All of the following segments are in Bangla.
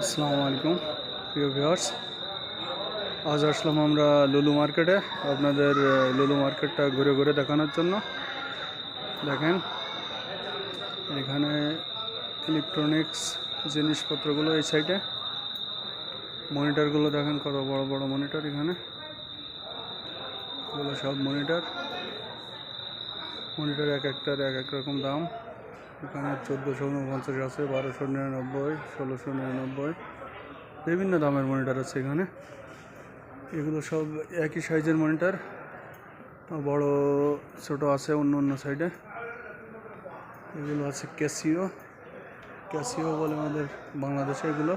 আসসালামু আলাইকুম, প্রিয় ভিউয়ার্স। আজ আসলাম আমরা লুলু মার্কেটে আপনাদের লুলু মার্কেটটা ঘুরে ঘুরে দেখানোর জন্য। দেখেন, এখানে ইলেকট্রনিক্স জিনিসপত্রগুলো এই সাইডে মনিটরগুলো দেখেন কত বড় বড় মনিটর এখানে। এগুলো সব মনিটর। মনিটর এক একটার এক এক রকম দাম। এখানে চোদ্দোশো উনপঞ্চাশ আছে, বারোশো নিরানব্বই, ষোলোশো নিরানব্বই। বিভিন্ন দামের মনিটার আছে এখানে। এগুলো সব একই সাইজের মনিটর বড়, ছোট আছে অন্য অন্য সাইডে এগুলো আছে ক্যাসিও ক্যাসিও বলে আমাদের বাংলাদেশে এগুলো।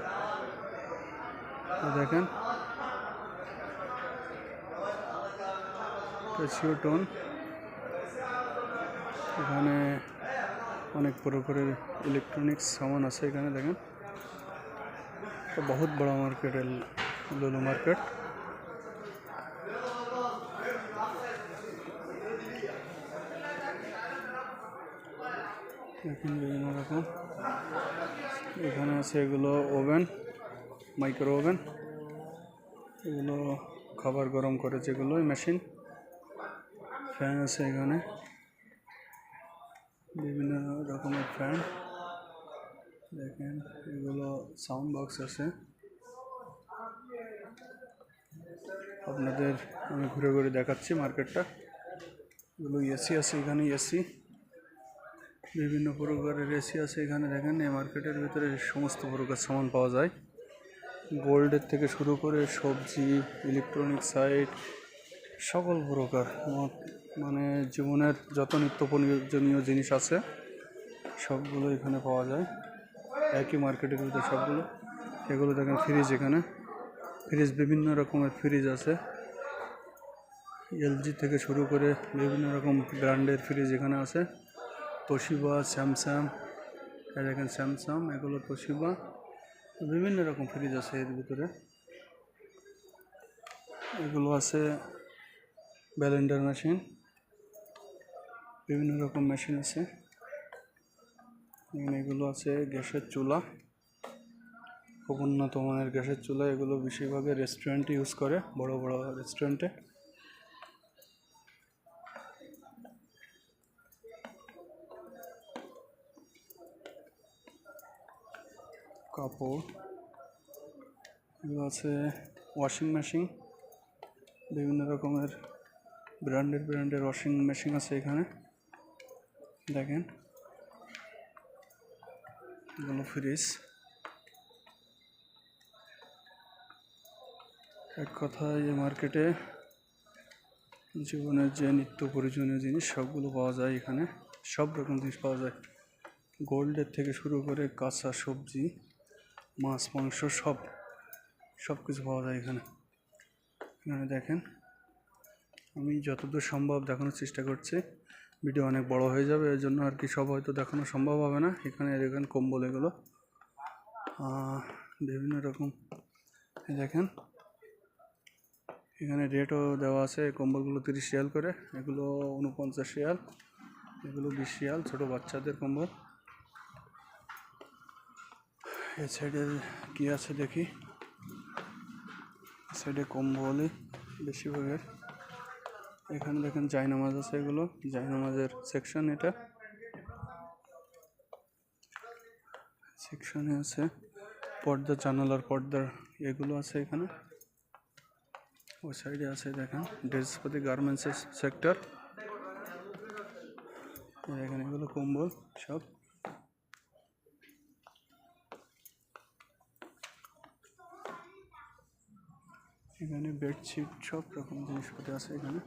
দেখেন। ক্যাসিও টোন এখানে অনেক প্রকারের ইলেকট্রনিক্স সামান আছে এখানে, দেখেন। বহুত বড় মার্কেট লুলু মার্কেট বিভিন্ন রকম। এখানে আছে এগুলো ওভেন মাইক্রো ওভেন এগুলো খাবার গরম করে যেগুলো মেশিন ফ্যান আছে এখানে। বিভিন্ন রকমের ফ্যান। দেখেন, এগুলো সাউন্ড বক্স আছে। আপনাদের আমি ঘুরে ঘুরে দেখাচ্ছি মার্কেটটা। এগুলো এসি আছে এখানে এসি বিভিন্ন প্রকারের এসি আছে এখানে, দেখেন, এই মার্কেটের ভিতরে সমস্ত প্রকার সামান পাওয়া যায়। গোল্ডের থেকে শুরু করে সবজি ইলেকট্রনিক সাইট সকল প্রকার। মানে জীবনের যত নিত্য প্রয়োজনীয় জিনিস আছে, সবগুলো এখানে পাওয়া যায়। একই মার্কেটের ভিতরে সবগুলো। এগুলো দেখেন ফ্রিজ এখানে। ফ্রিজ বিভিন্ন রকমের ফ্রিজ আছে। এলজি থেকে শুরু করে বিভিন্ন রকম ব্র্যান্ডের ফ্রিজ এখানে আছে। তোশিবা স্যামসাং দেখেন স্যামসাং এগুলো তোশিবা বিভিন্ন রকম ফ্রিজ আছে এর ভিতরে। এগুলো আছে ব্যালেন্ডার মেশিন বিভিন্ন রকম মেশিন আছে। এখানে এগুলো আছে গ্যাসের চুলা। খুব উন্নত মানের গ্যাসের চুলা। এগুলো বেশিরভাগই রেস্টুরেন্টে ইউজ করে, বড় বড় রেস্টুরেন্টে কাপড়। এগুলো আছে ওয়াশিং মেশিন বিভিন্ন রকমের ব্র্যান্ডের ব্র্যান্ডের ওয়াশিং মেশিন আছে এখানে। দেখেন। এগুলো ফ্রিজ এক কথায় এই মার্কেটে জীবনের যে নিত্য প্রয়োজনীয় জিনিস, সবগুলো পাওয়া যায় এখানে। সব রকম জিনিস পাওয়া যায়। গোল্ডের থেকে শুরু করে কাঁচা সবজি, মাছ, মাংস, সব সব কিছু পাওয়া যায় এখানে। এখানে দেখেন, আমি যতদূর সম্ভব দেখানোর চেষ্টা করছি। ভিডিও অনেক বড় হয়ে যাবে, এর জন্য আর কি সব হয়তো দেখানো সম্ভব হবে না। এখানে দেখেন কম্বল এগুলো। বিভিন্ন রকম। দেখেন। এখানে রেটও দেওয়া আছে কম্বলগুলো তিরিশ রিয়াল করে। এগুলো উনপঞ্চাশ রিয়াল। এগুলো বিশ রিয়াল, ছোটো বাচ্চাদের কম্বল। এ সাইডে কী আছে দেখি? সাইডে কম্বলই বেশিরভাগের এখানে দেখেন জায়নামাজ আছে এগুলো। জায়নামাজের সেকশন এটা। সেকশনে আছে পর্দা, জানালার পর্দার এগুলো আছে এখানে। ওই সাইডে আছে দেখেন ড্রেসপাতি গার্মেন্টসের সেক্টর এখানে এগুলো কম্বল সব। এখানে বেডশিট সব রকম জিনিসপত্র আছে এখানে।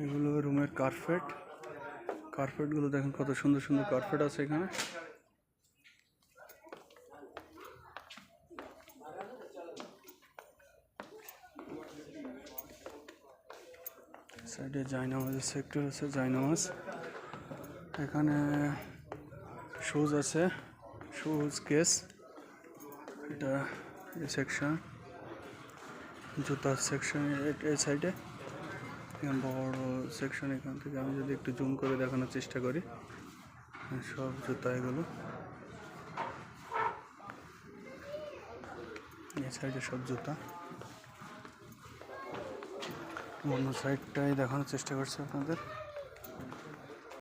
এগুলো রুমের কার্পেট। কার্পেটগুলো দেখেন কত সুন্দর সুন্দর কার্পেট আছে এখানে। সাইডে জায়নামাজের সেক্টর আছে, জায়নামাজ। এখানে শুজ আছে শুজ কেস এটা এই সেকশন জুতার সেকশন এই সাইডে এখানে বড় সেকশন এখান থেকে আমি যদি একটু জুম করে দেখানোর চেষ্টা করি, সব জুতা এগুলো। এই সাইডে সব জুতা। অন্য সাইডটাই দেখানোর চেষ্টা করছি আপনাদের।